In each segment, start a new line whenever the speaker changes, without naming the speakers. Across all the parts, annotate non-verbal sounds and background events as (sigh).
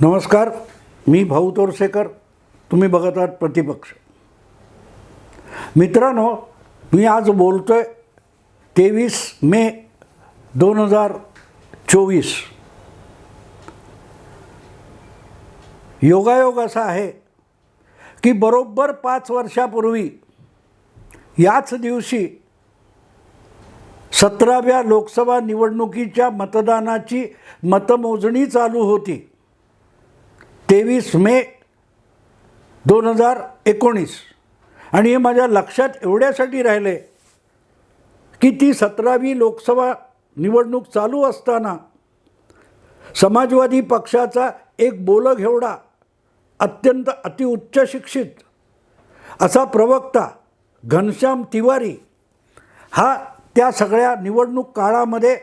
नमस्कार मी भाऊ तोरसेकर तुम्ही बघत आहात प्रतिपक्ष. मित्रांनो मी आज बोलतो आहे तेवीस मे दोन हजार चोवीस. योगायोग असा आहे की बरोबर पाच वर्षापूर्वी याच दिवशी सतराव्या लोकसभा निवडणुकीच्या मतदानाची मतमोजणी चालू होती. तेवीस मे दोन हजार एकोणीस. आणि हे माझ्या लक्षात एवढ्यासाठी राहिले की ती सतरावी लोकसभा निवडणूक चालू असताना समाजवादी पक्षाचा एक बोलघेवडा अत्यंत अतिउच्च शिक्षित असा प्रवक्ता घनश्याम तिवारी हा त्या सगळ्या निवडणूक काळामध्ये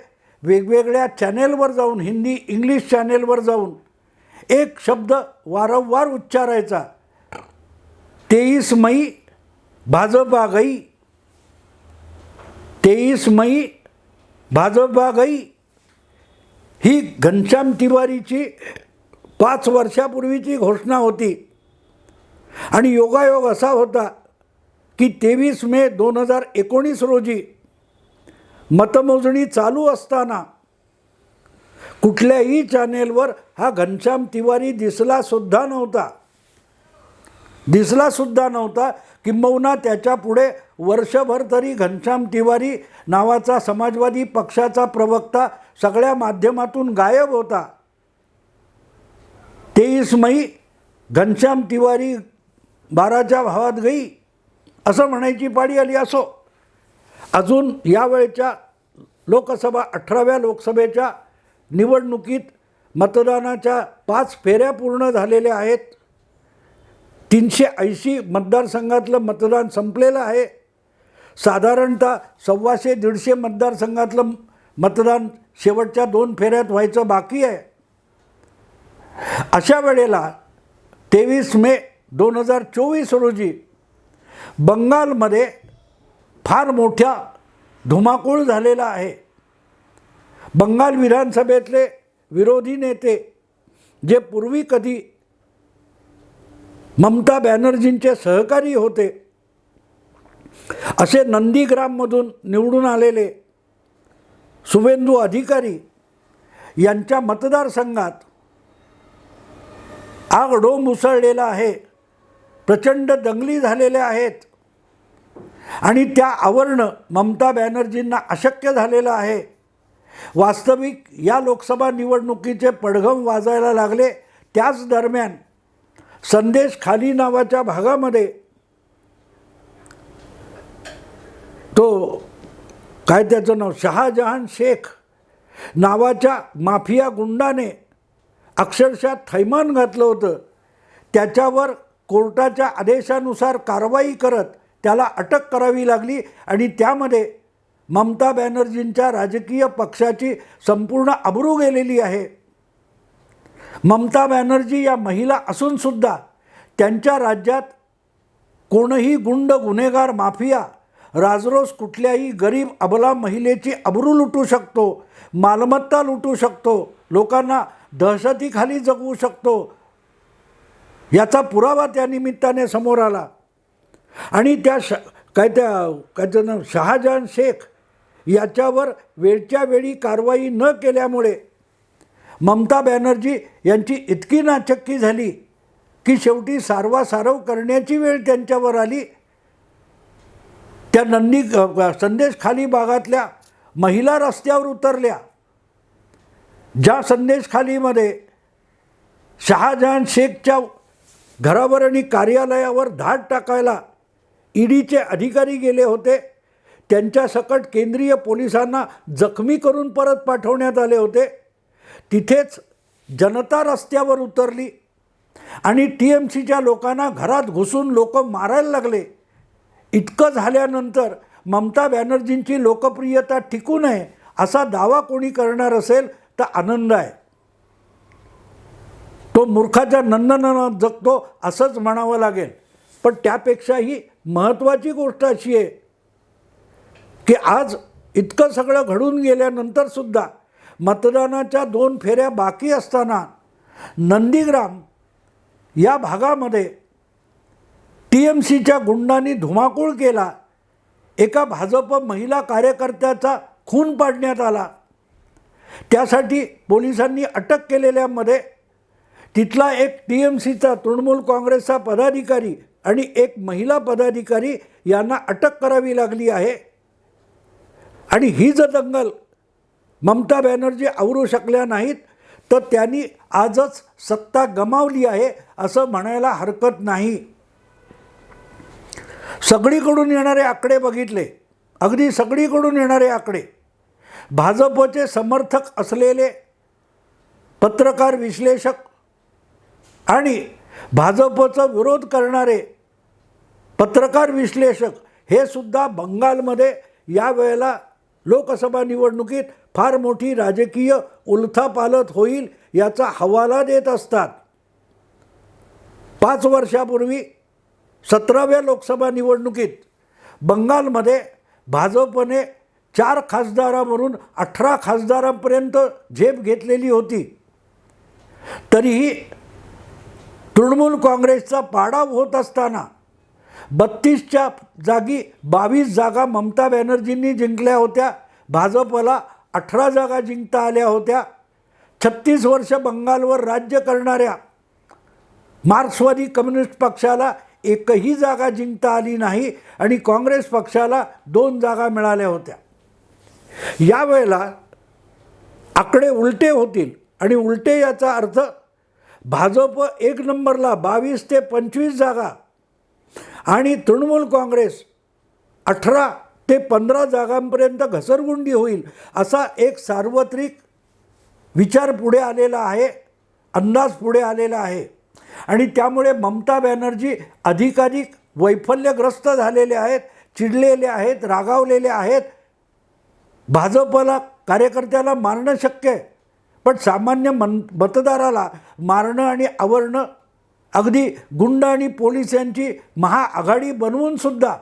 वेगवेगळ्या चॅनेलवर जाऊन हिंदी इंग्लिश चॅनेलवर जाऊन एक शब्द वारंवार उच्चारायचा. तेवीस मई भाजपा गई. तेवीस मई भाजपा गई. ही घनश्याम तिवारीची पाच वर्षापूर्वीची घोषणा होती. आणि योगायोग असा होता की तेवीस मे दोन हजार एकोणीस रोजी मतमोजणी चालू असताना कुठल्याही चॅनेलवर हा घनश्याम तिवारी दिसलासुद्धा नव्हता. दिसलासुद्धा नव्हता किंबहुना त्याच्या पुढे वर्षभर तरी घनश्याम तिवारी नावाचा समाजवादी पक्षाचा प्रवक्ता सगळ्या माध्यमातून गायब होता. तेवीस मई घनश्याम तिवारी बाराच्या भावात गई असं म्हणायची पाळी आली असो. अजून यावेळच्या लोकसभा अठराव्या लोकसभेच्या निवडणुकीत मतदानाच्या पाच फेऱ्या पूर्ण झालेल्या आहेत. तीनशे ऐंशी मतदारसंघातलं मतदान संपलेलं आहे. साधारणतः सव्वाशे दीडशे मतदारसंघातलं मतदान शेवटच्या दोन फेऱ्यात व्हायचं बाकी आहे. अशा वेळेला तेवीस मे दोन हजार चोवीस रोजी बंगालमध्ये फार मोठ्या धुमाकूळ झालेला आहे. बंगाल विधानसभेतले विरोधी नेते जे पूर्वी कधी ममता बॅनर्जींचे सहकारी होते असे नंदीग्राममधून निवडून आलेले सुवेंदू अधिकारी यांच्या मतदारसंघात आगडो उसळलेला आहे प्रचंड दंगली झालेल्या आहेत आणि त्या आवरणं ममता बॅनर्जींना अशक्य झालेलं आहे. वास्तविक या लोकसभा निवडणुकीचे पडघम वाजायला लागले. त्याच दरम्यान संदेश खाली नावाच्या भागामध्ये तो काय त्याचं नाव? शहाजहान शेख नावाच्या माफिया गुंडाने अक्षरशः थैमान घातलं होतं. त्याच्यावर कोर्टाच्या आदेशानुसार कारवाई करत त्याला अटक करावी लागली आणि त्यामध्ये ममता बॅनर्जींच्या राजकीय पक्षाची संपूर्ण अब्रू गेलेली आहे. ममता बॅनर्जी या महिला असूनसुद्धा त्यांच्या राज्यात कोणही गुंड गुन्हेगार माफिया राजरोस कुठल्याही गरीब अबला महिलेची अब्रू लुटू शकतो मालमत्ता लुटू शकतो लोकांना दहशतीखाली जगवू शकतो याचा पुरावा त्या निमित्ताने समोर आला. आणि त्या श काय त्या काय त्याचं नाव शहाजहान शेख याच्यावर वेळच्या वेळी कारवाई न केल्यामुळे ममता बॅनर्जी यांची इतकी नाचक्की झाली की शेवटी सारवासारव करण्याची वेळ त्यांच्यावर आली. त्या नंदी संदेश खाली भागातल्या महिला रस्त्यावर उतरल्या. ज्या संदेश खालीमध्ये शहाजहान शेखच्या घरावर आणि कार्यालयावर धाड टाकायला ईडीचे अधिकारी गेले होते त्यांच्या सकट केंद्रीय पोलिसांना जखमी करून परत पाठवण्यात आले होते. तिथेच जनता रस्त्यावर उतरली आणि टी एम सीच्या लोकांना घरात घुसून लोक मारायला लागले. इतकं झाल्यानंतर ममता बॅनर्जींची लोकप्रियता टिकू नये असा दावा कोणी करणार असेल तर आनंद आहे. तो मूर्खाच्या नंदनात जगतो असंच म्हणावं लागेल. पण त्यापेक्षाही महत्त्वाची गोष्ट अशी आहे की आज इतकं सगळं घडून गेल्यानंतरसुद्धा मतदानाच्या दोन फेऱ्या बाकी असताना नंदीग्राम या भागामध्ये टी एम सीच्या गुंडांनी धुमाकूळ केला. एका भाजप महिला कार्यकर्त्याचा खून पाडण्यात आला. त्यासाठी पोलिसांनी अटक केलेल्यामध्ये तिथला एक टी एम सीचा तृणमूल काँग्रेसचा पदाधिकारी आणि एक महिला पदाधिकारी यांना अटक करावी लागली आहे. आणि ही जर दंगल ममता बॅनर्जी आवरू शकल्या नाहीत तर त्यांनी आजच सत्ता गमावली आहे असं म्हणायला हरकत नाही. सगळीकडून येणारे आकडे बघितले. अगदी सगळीकडून येणारे आकडे. भाजपचे समर्थक असलेले पत्रकार विश्लेषक आणि भाजपचा विरोध करणारे पत्रकार विश्लेषक हे सुद्धा बंगालमध्ये यावेळेला लोकसभा निवडणुकीत फार मोठी राजकीय उलथापालथ होईल याचा हवाला देत असतात. पाच वर्षापूर्वी सतराव्या लोकसभा निवडणुकीत बंगालमध्ये भाजपने चार खासदारावरून अठरा खासदारांपर्यंत झेप घेतलेली होती. तरीही तृणमूल काँग्रेसचा पाडाव होत असताना बत्तीसच्या जागी बावीस जागा ममता बॅनर्जींनी जिंकल्या होत्या. भाजपला अठरा जागा जिंकता आल्या होत्या. छत्तीस वर्ष बंगालवर राज्य करणाऱ्या मार्क्सवादी कम्युनिस्ट पक्षाला एकही जागा जिंकता आली नाही आणि काँग्रेस पक्षाला दोन जागा मिळाल्या होत्या. यावेळेला आकडे उलटे होतील आणि उलटे याचा अर्थ भाजप एक नंबरला बावीस ते पंचवीस जागा आणि तृणमूल काँग्रेस अठरा ते पंधरा जागांपर्यंत घसरगुंडी होईल असा एक सार्वत्रिक विचार पुढे आलेला आहे अंदाज पुढे आलेला आहे. आणि त्यामुळे ममता बॅनर्जी अधिकाधिक वैफल्यग्रस्त झालेले आहेत चिडलेले आहेत रागावलेले आहेत. भाजपला कार्यकर्त्याला मारणं शक्य आहे पण सामान्य मन मतदाराला मारणं आणि आवरणं अगदी गुंड आणि पोलीस यांची महाआघाडी बनवूनसुद्धा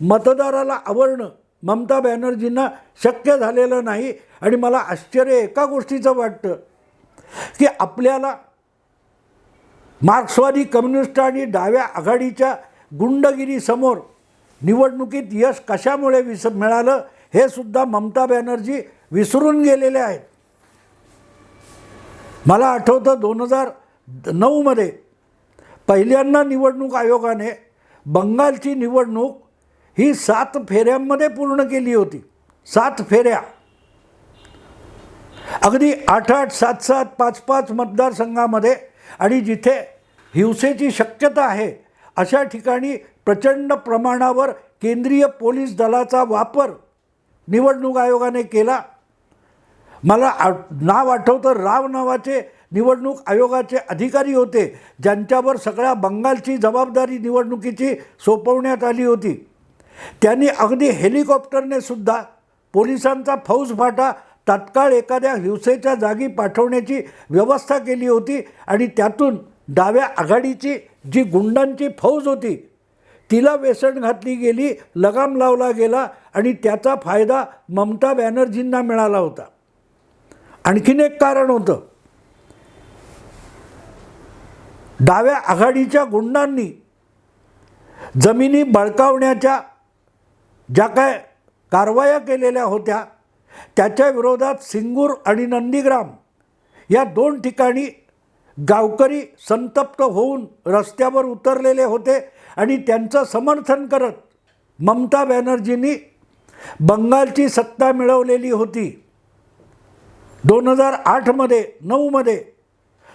मतदाराला आवरणं ममता बॅनर्जींना शक्य झालेलं नाही. आणि मला आश्चर्य एका गोष्टीचं वाटतं की आपल्याला मार्क्सवादी कम्युनिस्ट आणि डाव्या आघाडीच्या गुंडगिरीसमोर निवडणुकीत यश कशामुळे विस मिळालं हे सुद्धा ममता बॅनर्जी विसरून गेलेले आहेत. मला आठवतं दोन हजार नऊमध्ये पहिल्यांदा निवडणूक आयोगाने बंगालची निवडणूक ही सात फेऱ्यांमध्ये पूर्ण केली होती. सात फेऱ्या. अगदी आठ आठ सात सात पाच पाच मतदारसंघामध्ये आणि जिथे हिंसेची शक्यता आहे अशा ठिकाणी प्रचंड प्रमाणावर केंद्रीय पोलीस दलाचा वापर निवडणूक आयोगाने केला. मला आ नाव आठवतं राव नावाचे निवडणूक आयोगाचे अधिकारी होते ज्यांच्यावर सगळ्या बंगालची जबाबदारी निवडणुकीची सोपवण्यात आली होती. त्यांनी अगदी हेलिकॉप्टरने सुद्धा पोलिसांचा फौजफाटा तात्काळ एखाद्या हिंसेच्या जागी पाठवण्याची व्यवस्था केली होती आणि त्यातून डाव्या आघाडीची जी गुंडांची फौज होती तिला वेसण घातली गेली लगाम लावला गेला आणि त्याचा फायदा ममता बॅनर्जींना मिळाला होता. आणखीन एक कारण होतं. डाव्या आघाडीच्या गुंडांनी जमिनी बळकावण्याच्या ज्या काय कारवाया केलेल्या होत्या त्याच्या विरोधात सिंगूर आणि नंदीग्राम या दोन ठिकाणी गावकरी संतप्त होऊन रस्त्यावर उतरलेले होते आणि त्यांचं समर्थन करत ममता बॅनर्जींनी बंगालची सत्ता मिळवलेली होती. दोन हजार आठमध्ये नऊमध्ये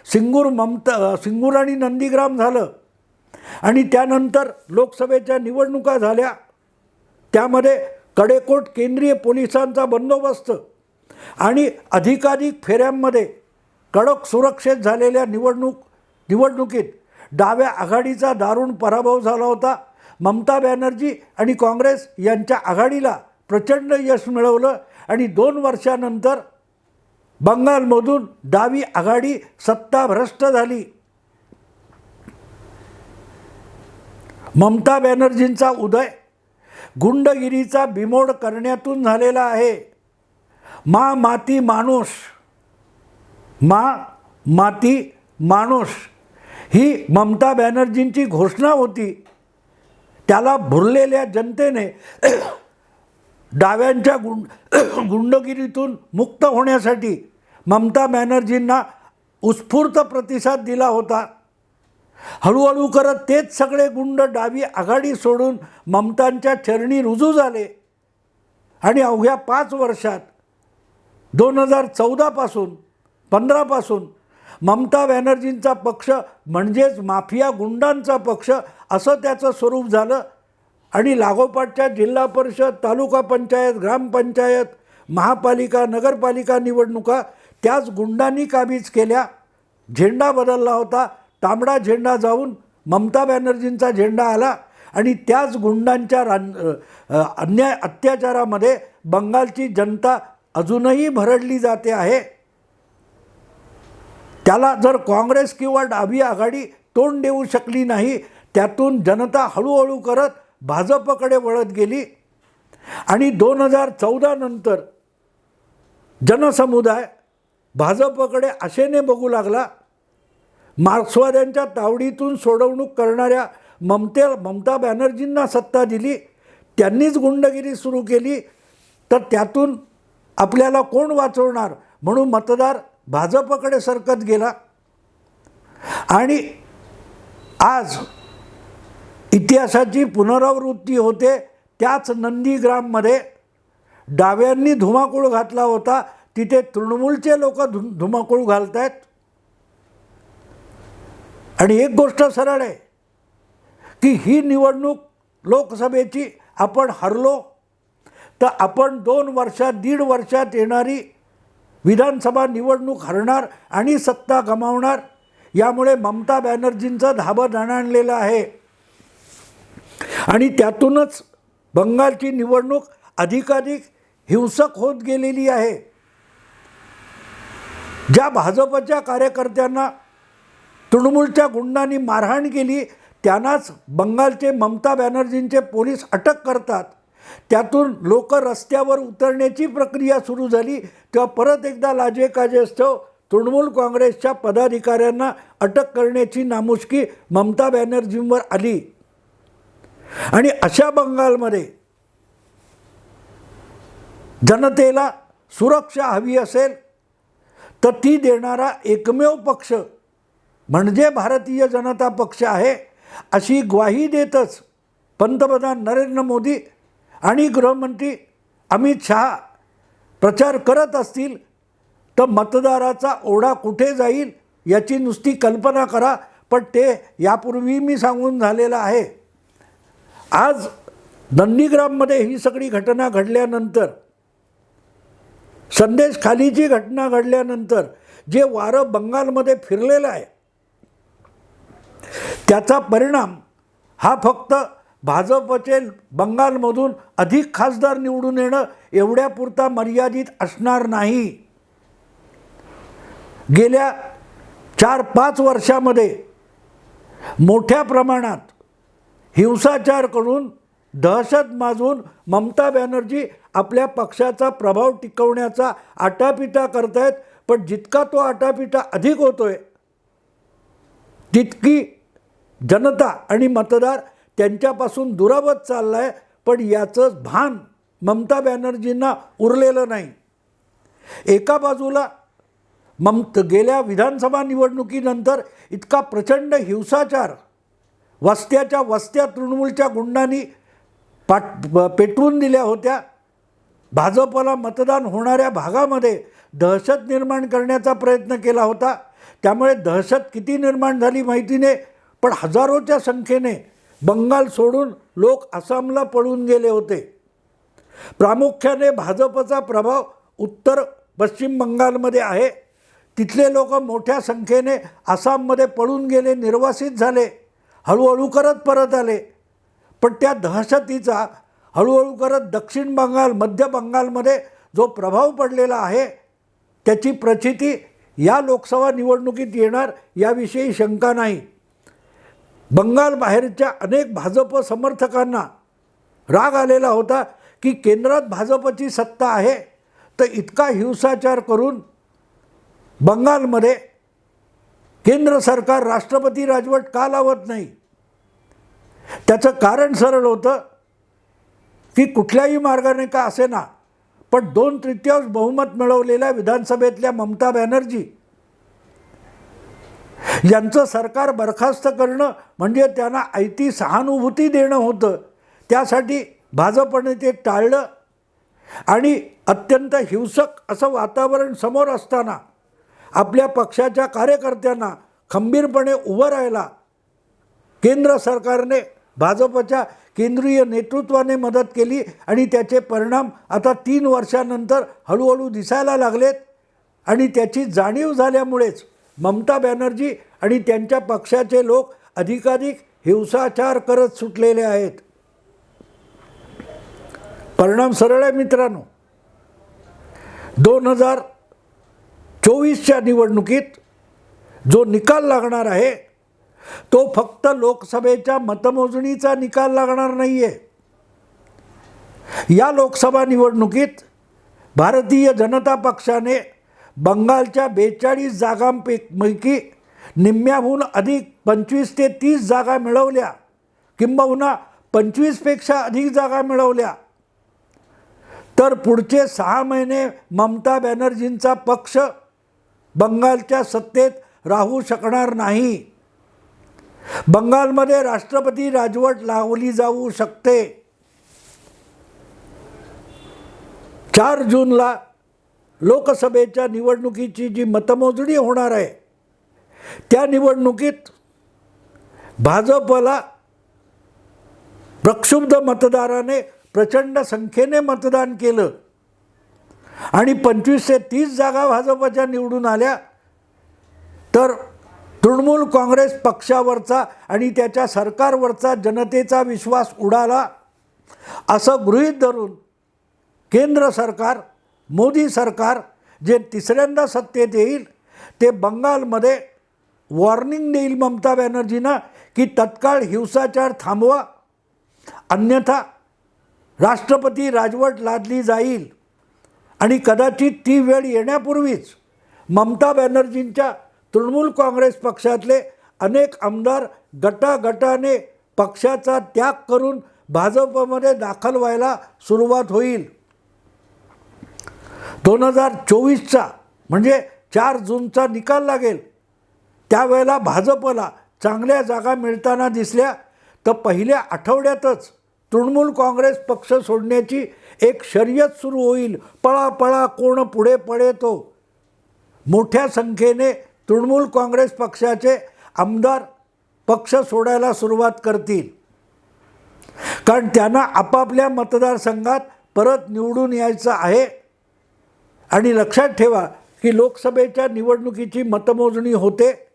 सिंगूर ममता सिंगूर आणि नंदीग्राम झालं. आणि त्यानंतर लोकसभेच्या निवडणुका झाल्या. त्यामध्ये कडेकोट केंद्रीय पोलिसांचा बंदोबस्त आणि अधिकाधिक फेऱ्यांमध्ये कडक सुरक्षेत झालेल्या निवडणूक निवडणुकीत डाव्या आघाडीचा दारुण पराभव झाला होता. ममता बॅनर्जी आणि काँग्रेस यांच्या आघाडीला प्रचंड यश मिळवलं आणि दोन वर्षानंतर बंगालमधून डावी आघाडी सत्ताभ्रष्ट झाली. ममता बॅनर्जींचा उदय गुंडगिरीचा बिमोड करण्यातून झालेला आहे. मा माती माणूस मा माती माणूस ही ममता बॅनर्जींची घोषणा होती. त्याला भुरलेल्या जनतेने (coughs) डाव्यांच्या गुंड (coughs) गुंडगिरीतून मुक्त होण्यासाठी ममता बॅनर्जींना उत्स्फूर्त प्रतिसाद दिला होता. हळूहळू करत तेच सगळे गुंड डावी आघाडी सोडून ममतांच्या चरणी रुजू झाले. आणि अवघ्या पाच वर्षात दोन हजार चौदापासून पंधरापासून ममता बॅनर्जींचा पक्ष म्हणजेच माफिया गुंडांचा पक्ष असं त्याचं स्वरूप झालं. आणि लागोपाठच्या जिल्हा परिषद तालुका पंचायत ग्रामपंचायत महापालिका नगरपालिका निवडणुका त्याच गुंडांनी काबीज केल्या. झेंडा बदलला होता. तांबडा झेंडा जाऊन ममता बॅनर्जींचा झेंडा आला आणि त्याच गुंडांच्या रान अन्याय अत्याचारामध्ये बंगालची जनता अजूनही भरडली जाते आहे. त्याला जर काँग्रेस किंवा डावी आघाडी तोंड देऊ शकली नाही त्यातून जनता हळूहळू करत भाजपकडे वळत गेली. आणि दोन हजार चौदानंतर जनसमुदाय भाजपकडे आशेने बघू लागला. मार्क्सवाद्यांच्या तावडीतून सोडवणूक करणाऱ्या ममते ममता बॅनर्जींना सत्ता दिली. त्यांनीच गुंडगिरी सुरू केली. तर त्यातून आपल्याला कोण वाचवणार? म्हणून मतदार भाजपकडे सरकत गेला. आणि आज इतिहासाची पुनरावृत्ती होते त्याच नंदीग्राममध्ये. डाव्यांनी धुमाकूळ घातला होता. तिथे तृणमूलचे लोक धु धुमाकूळ घालत आहेत आणि एक गोष्ट सरळ आहे की ही निवडणूक लोकसभेची आपण हरलो तर आपण दोन वर्षात दीड वर्षात येणारी विधानसभा निवडणूक हरणार आणि सत्ता गमावणार यामुळे ममता बॅनर्जींचं धाबं दणाणलेलं आहे. आणि त्यातूनच बंगालची निवडणूक अधिकाधिक हिंसक होत गेलेली आहे. ज्या भाजपच्या कार्यकर्त्यांना तृणमूलच्या गुंडांनी मारहाण केली त्यांनाच बंगालचे ममता बॅनर्जींचे पोलीस अटक करतात. त्यातून लोक रस्त्यावर उतरण्याची प्रक्रिया सुरू झाली. तेव्हा परत एकदा लाजे काजेस्तव तृणमूल काँग्रेसच्या पदाधिकाऱ्यांना अटक करण्याची नामुष्की ममता बॅनर्जींवर आली. आणि अशा बंगालमध्ये जनतेला सुरक्षा हवी असेल तर ती देणारा एकमेव पक्ष म्हणजे भारतीय जनता पक्ष आहे अशी ग्वाही देतच पंतप्रधान नरेंद्र मोदी आणि गृहमंत्री अमित शहा प्रचार करत असतील तर मतदाराचा ओढा कुठे जाईल याची नुसती कल्पना करा पण ते यापूर्वी मी सांगून झालेलं आहे. आज नंदीग्राममध्ये ही सगळी घटना घडल्यानंतर संदेश खालीची घटना घडल्यानंतर जे वारं बंगालमध्ये फिरलेलं आहे त्याचा परिणाम हा फक्त भाजपचे बंगालमधून अधिक खासदार निवडून येणं एवढ्यापुरता मर्यादित असणार नाही. गेल्या चार पाच वर्षामध्ये मोठ्या प्रमाणात हिंसाचार करून दहशत माजून ममता बॅनर्जी आपल्या पक्षाचा प्रभाव टिकवण्याचा आटापिटा करतायत पण जितका तो आटापिटा अधिक होतोय तितकी जनता आणि मतदार त्यांच्यापासून दुरावत चालला आहे पण याचं भान ममता बॅनर्जींना उरलेलं नाही. एका बाजूला ममत गेल्या विधानसभा निवडणुकीनंतर इतका प्रचंड हिंसाचार वस्त्याच्या वस्त्या तृणमूलच्या गुंडांनी पाट पेटवून दिल्या होत्या भाजपला मतदान होणाऱ्या भागामध्ये दहशत निर्माण करण्याचा प्रयत्न केला होता. त्यामुळे दहशत किती निर्माण झाली माहिती नाही पण हजारोच्या संख्येने बंगाल सोडून लोक आसामला पळून गेले होते. प्रामुख्याने भाजपचा प्रभाव उत्तर पश्चिम बंगालमध्ये आहे. तिथले लोक मोठ्या संख्येने आसाममध्ये पळून गेले निर्वासित झाले हळूहळू करत परत आले. पण त्या दहशतीचा हळूहळू करत दक्षिण बंगाल मध्य बंगालमध्ये जो प्रभाव पडलेला आहे त्याची प्रचिती या लोकसभा निवडणुकीत येणार याविषयी शंका नाही. बंगाल बाहेरच्या अनेक भाजप समर्थकांना राग आलेला होता की केंद्रात भाजपची सत्ता आहे तर इतका हिंसाचार करून बंगालमध्ये केंद्र सरकार राष्ट्रपती राजवट का लावत नाही? त्याचं कारण सरळ होतं की कुठल्याही मार्गाने का असे ना पण दोन तृतीयांश बहुमत मिळवलेल्या विधानसभेतल्या ममता बॅनर्जी यांचं सरकार बरखास्त करणं म्हणजे त्यांना आयती सहानुभूती देणं होतं. त्यासाठी भाजपने ते टाळलं आणि अत्यंत हिंसक असं वातावरण समोर असताना आपल्या पक्षाच्या कार्यकर्त्यांना खंबीरपणे उभं राहायला केंद्र सरकारने भाजपच्या केंद्रीय नेतृत्वाने मदत केली आणि त्याचे परिणाम आता तीन वर्षानंतर हळूहळू दिसायला लागलेत. आणि त्याची जाणीव झाल्यामुळेच ममता बॅनर्जी आणि त्यांच्या पक्षाचे लोक अधिकाधिक हिंसाचार करत सुटलेले आहेत. परिणाम सरळ आहे मित्रांनो. दोन हजार चोवीसच्या निवडणुकीत जो निकाल लागणार आहे तो फक्त लोकसभेच्या मतमोजणीचा निकाल लागणार नाही आहे या लोकसभा निवडणुकीत भारतीय जनता पक्षाने बंगालच्या बेचाळीस जागांपैकी निम्म्याहून अधिक पंचवीस ते तीस जागा मिळवल्या. किंबहुना पंचवीसपेक्षा अधिक जागा मिळवल्या. तर पुढचे सहा महिने ममता बॅनर्जींचा पक्ष बंगालच्या सत्तेत राहू शकणार नाही. बंगालमध्ये राष्ट्रपती राजवट लावली जाऊ शकते. चार जूनला लोकसभेच्या निवडणुकीची जी मतमोजणी होणार आहे त्या निवडणुकीत भाजपला प्रक्षुब्ध मतदाराने प्रचंड संख्येने मतदान केलं आणि पंचवीस ते तीस जागा भाजपच्या निवडून आल्या तर तृणमूल काँग्रेस पक्षावरचा आणि त्याच्या सरकारवरचा जनतेचा विश्वास उडाला. असं गृहीत धरून केंद्र सरकार मोदी सरकार जे तिसऱ्यांदा सत्तेत येईल ते बंगालमध्ये वॉर्निंग देईल ममता बॅनर्जींना की तत्काळ हिंसाचार थांबवा. अन्यथा राष्ट्रपती राजवट लादली जाईल. आणि कदाचित ती वेळ येण्यापूर्वीच ममता बॅनर्जींच्या तृणमूल काँग्रेस पक्षातले अनेक आमदार गटागटाने पक्षाचा त्याग करून भाजपमध्ये दाखल व्हायला सुरुवात होईल. दोन हजार चोवीसचा म्हणजे चार जूनचा निकाल लागेल. त्यावेळेला भाजपला चांगल्या जागा मिळताना दिसल्या तर पहिल्या आठवड्यातच तृणमूल काँग्रेस पक्ष सोडण्याची एक शर्यत सुरू होईल. पळा पळा कोण पुढे पडेतो मोठ्या संख्येने तृणमूल काँग्रेस पक्षाचे आमदार पक्ष सोडायला सुरुवात करतील. कारण त्यांना आपापल्या मतदारसंघात परत निवडून यायचं आहे. आणि लक्षात ठेवा की लोकसभेच्या निवडणुकीची मतमोजणी होते.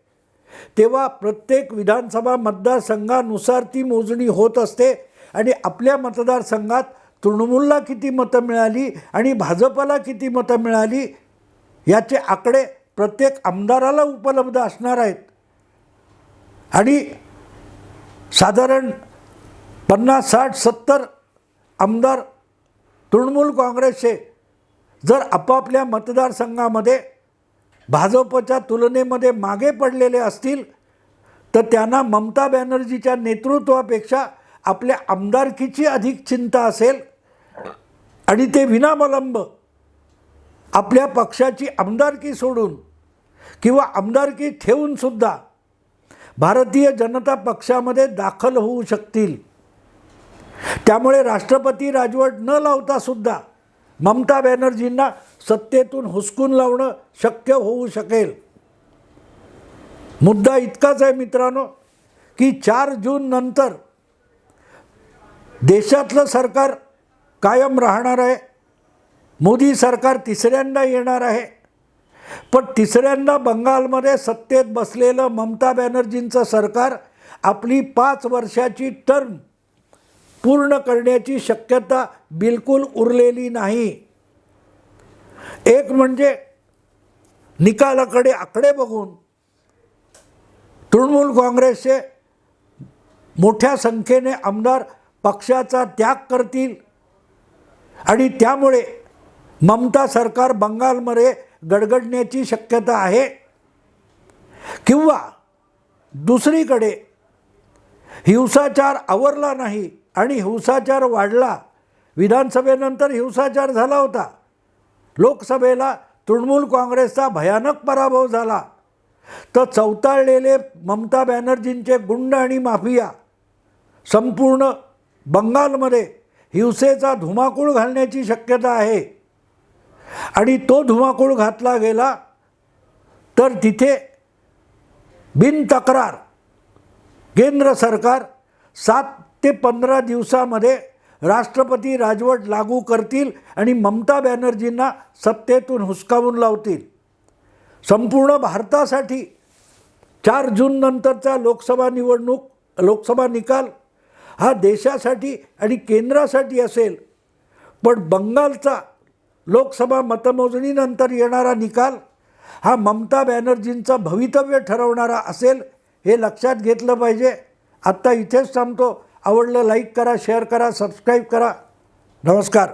तेव्हा प्रत्येक विधानसभा मतदारसंघानुसार ती मोजणी होत असते. आणि आपल्या मतदारसंघात तृणमूलला किती मतं मिळाली आणि भाजपला किती मतं मिळाली याचे आकडे प्रत्येक आमदाराला उपलब्ध असणार आहेत. आणि साधारण पन्नास साठ सत्तर आमदार तृणमूल काँग्रेसचे जर आपापल्या मतदारसंघामध्ये भाजपच्या तुलनेमध्ये मागे पडलेले असतील तर त्यांना ममता बॅनर्जीच्या नेतृत्वापेक्षा आपल्या आमदारकीची अधिक चिंता असेल आणि ते विनामलंब आपल्या पक्षाची आमदारकी सोडून किंवा आमदारकी ठेवूनसुद्धा भारतीय जनता पक्षामध्ये दाखल होऊ शकतील. त्यामुळे राष्ट्रपती राजवट न लावतासुद्धा ममता बॅनर्जींना सत्तेतून हुसकून लावणं शक्य होऊ शकेल. मुद्दा इतकाच आहे मित्रांनो की चार जून नंतर देशातलं सरकार कायम राहणार आहे. मोदी सरकार तिसऱ्यांदा येणार आहे. पण तिसऱ्यांदा बंगालमध्ये सत्तेत बसलेलं ममता बॅनर्जींचं सरकार आपली पाच वर्षाची टर्म पूर्ण करण्याची शक्यता बिलकुल उरलेली नाही. एक म्हणजे निकालाकडे आकडे बघून तृणमूल काँग्रेसचे मोठ्या संख्येने आमदार पक्षाचा त्याग करतील आणि त्यामुळे ममता सरकार बंगालमध्ये गडगडण्याची शक्यता आहे. किंवा दुसरीकडे हिंसाचार आवरला नाही आणि हिंसाचार वाढला. विधानसभेनंतर हिंसाचार झाला होता. लोकसभेला तृणमूल काँग्रेसचा भयानक पराभव झाला. तर चौताळलेले ममता बॅनर्जींचे गुंड आणि माफिया संपूर्ण बंगालमध्ये हिंसेचा धुमाकूळ घालण्याची शक्यता आहे. आणि तो धुमाकूळ घातला गेला तर तिथे बिनतक्रार केंद्र सरकार सात ते पंधरा दिवसामध्ये राष्ट्रपती राजवट लागू करतील आणि ममता बॅनर्जींना सत्तेतून हुसकावून लावतील. संपूर्ण भारतासाठी चार जून नंतरचा लोकसभा निवडणूक लोकसभा निकाल हा देशासाठी आणि केंद्रासाठी असेल. पण बंगालचा लोकसभा मतमोजणीनंतर येणारा निकाल हा ममता बॅनर्जींचं भवितव्य ठरवणारा असेल हे लक्षात घेतलं पाहिजे. आत्ता इथेच थांबतो. आवडलं लाईक करा शेअर करा सबस्क्राईब करा. नमस्कार.